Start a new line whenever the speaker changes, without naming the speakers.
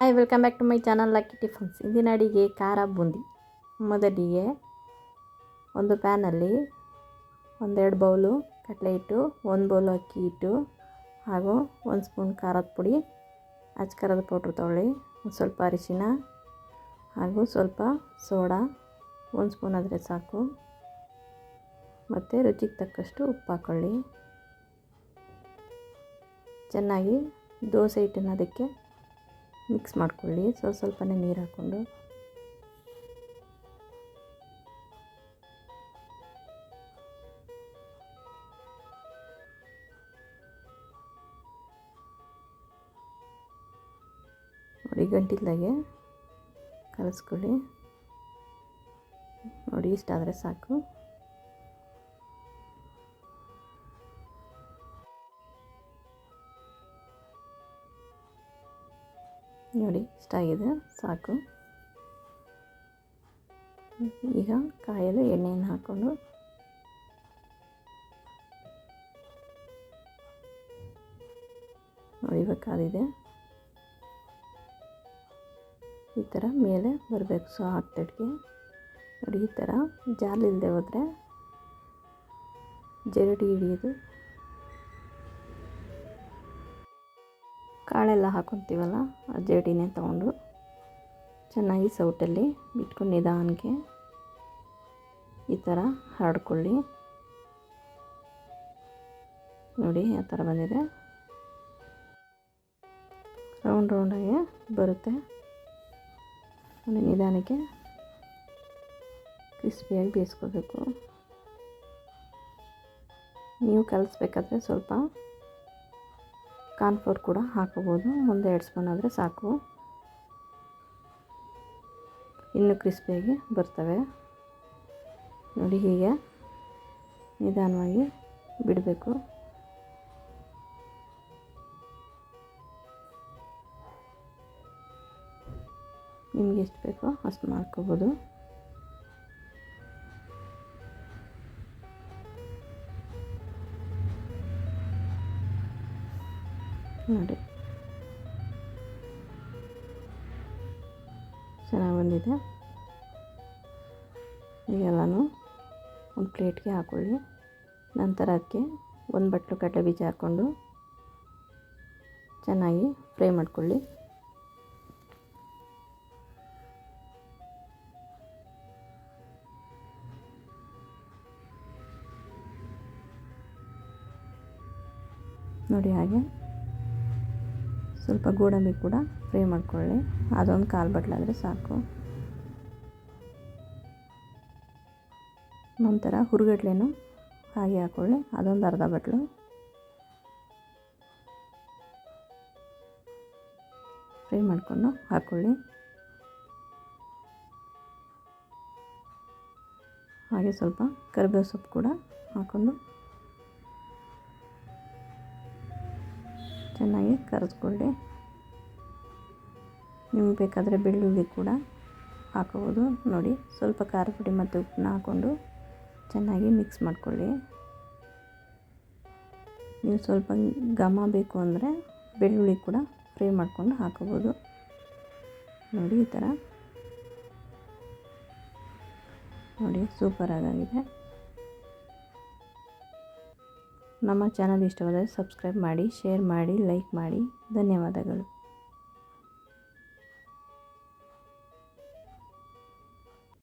Hi welcome back to my channel lucky tiffins ಇಂದಿನ ಅಡಿಗೆ ಖಾರ ಬೂಂದಿ. ಮೊದಲಿಗೆ ಒಂದು ಪ್ಯಾನಲ್ಲಿ ಒಂದೆರಡು ಬೌಲು ಕಡಲೆ ಹಿಟ್ಟು, ಒಂದು ಬೌಲು ಅಕ್ಕಿ ಹಿಟ್ಟು ಹಾಗೂ ಒಂದು ಸ್ಪೂನ್ ಖಾರದ ಪುಡಿ ಅಚ್ಚ ಖಾರದ ಪೌಡ್ರ್ ತೊಗೊಳ್ಳಿ ಒಂದು ಸ್ವಲ್ಪ ಅರಿಶಿನ ಹಾಗೂ ಸ್ವಲ್ಪ ಸೋಡಾ, ಒಂದು ಸ್ಪೂನ್ ಆದರೆ ಸಾಕು. ಮತ್ತು ರುಚಿಗೆ ತಕ್ಕಷ್ಟು ಉಪ್ಪು ಹಾಕ್ಕೊಳ್ಳಿ ಚೆನ್ನಾಗಿ ದೋಸೆ ಹಿಟ್ಟನ್ನು ಅದಕ್ಕೆ ಮಿಕ್ಸ್ ಮಾಡ್ಕೊಳ್ಳಿ. ಸ್ವಲ್ಪ ಸ್ವಲ್ಪನೇ ನೀರು ಹಾಕ್ಕೊಂಡು. ನೋಡಿ ಗಂಟಿಲ್ದಾಗೆ ಕಲಸ್ಕೊಳ್ಳಿ. ನೋಡಿ ಇಷ್ಟಾದರೆ ಸಾಕು. ನೋಡಿ, ಇಷ್ಟ ಆಗಿದೆ, ಸಾಕು. ಈಗ ಕಾಯಲು ಎಣ್ಣೆಯನ್ನು ಹಾಕ್ಕೊಂಡು ನೋಡಿ ಬೇಕಾದಿದೆ ಈ ಥರ ಮೇಲೆ ಬರಬೇಕು, ಸೊ ಹಾಕ್ತಡ್ಗೆ ನೋಡಿ, ಈ ಥರ ಜಾರ್ಲಿಲ್ಲದೆ ಹೋದರೆ ಜರಡಿ ಹಿಡಿಯೋದು ಕಾಳೆಲ್ಲ ಹಾಕೊತೀವಲ್ಲ, ಆ ಜೇಡಿನೇ ತೊಗೊಂಡು ಚೆನ್ನಾಗಿ ಸೌಟಲ್ಲಿ ಬಿಟ್ಕೊಂಡು ನಿಧಾನಕ್ಕೆ ಈ ಥರ ಹರಡ್ಕೊಳ್ಳಿ ನೋಡಿ, ಆ ಥರ ಬಂದಿದೆ. ರೌಂಡ್ ರೌಂಡಾಗಿ ಬರುತ್ತೆ. ನಿಧಾನಕ್ಕೆ ಕ್ರಿಸ್ಪಿಯಾಗಿ ಬೇಯಿಸ್ಕೋಬೇಕು. ನೀವು ಕಲಿಸ್ಬೇಕಾದ್ರೆ ಸ್ವಲ್ಪ ಕಾರ್ನ್ಫ್ಲೋರ್ ಕೂಡ ಹಾಕೋಬೋದು. ಒಂದು ಎರಡು ಸ್ಪೂನ್ ಆದರೆ ಸಾಕು. ಇನ್ನು ಕ್ರಿಸ್ಪಿಯಾಗಿ ಬರ್ತವೆ. ನೋಡಿ ಹೀಗೆ ನಿಧಾನವಾಗಿ ಬಿಡಬೇಕು. ನಿಮ್ಗೆ ಎಷ್ಟು ಬೇಕೋ ಅಷ್ಟು ಮಾಡ್ಕೋಬೋದು. ನೋಡಿ. ಚೆನ್ನಾಗಿ ಬಂದಿದೆ. ಈಗೆಲ್ಲನೂ ಒಂದು ಪ್ಲೇಟ್ಗೆ ಹಾಕ್ಕೊಳ್ಳಿ ನಂತರ ಅದಕ್ಕೆ ಒಂದು ಬಟ್ಲು ಕಡಲೆ ಬೀಜ ಹಾಕ್ಕೊಂಡು ಚೆನ್ನಾಗಿ ಫ್ರೈ ಮಾಡ್ಕೊಳ್ಳಿ. ನೋಡಿ ಹಾಗೆ. ಸ್ವಲ್ಪ ಗೋಡಂಬಿ ಕೂಡ ಫ್ರೈ ಮಾಡ್ಕೊಳ್ಳಿ. ಅದೊಂದು ಕಾಲು ಬಟ್ಲಾದರೆ ಸಾಕು. ನಂತರ ಹುರುಗಡ್ಲೆನೂ ಹಾಗೆ ಹಾಕ್ಕೊಳ್ಳಿ ಅದೊಂದು ಅರ್ಧ ಬಟ್ಲು. ಫ್ರೈ ಮಾಡಿಕೊಂಡು ಹಾಕ್ಕೊಳ್ಳಿ ಹಾಗೆ ಸ್ವಲ್ಪ ಕರಿಬೇವು ಸೊಪ್ಪು ಕೂಡ ಹಾಕ್ಕೊಂಡು ಚೆನ್ನಾಗಿ ಕರೆಸ್ಕೊಳ್ಳಿ ನಿಮ್ಗೆ ಬೇಕಾದರೆ ಬೆಳ್ಳುಳ್ಳಿ ಕೂಡ ಹಾಕೋಬೋದು. ನೋಡಿ, ಸ್ವಲ್ಪ ಖಾರ ಪುಡಿ ಮತ್ತು ಉಪ್ಪನ್ನ ಹಾಕ್ಕೊಂಡು ಚೆನ್ನಾಗಿ ಮಿಕ್ಸ್ ಮಾಡಿಕೊಳ್ಳಿ. ನೀವು ಸ್ವಲ್ಪ ಘಮ ಬೇಕು ಅಂದರೆ ಬೆಳ್ಳುಳ್ಳಿ ಕೂಡ ಫ್ರೈ ಮಾಡ್ಕೊಂಡು ಹಾಕೋಬೋದು. ನೋಡಿ ಈ ಥರ. ನೋಡಿ ಸೂಪರಾಗಿದೆ ನಮ್ಮ ಚಾನಲ್ ಇಷ್ಟವಾದರೆ ಸಬ್ಸ್ಕ್ರೈಬ್ ಮಾಡಿ ಶೇರ್ ಮಾಡಿ ಲೈಕ್ ಮಾಡಿ. ಧನ್ಯವಾದಗಳು.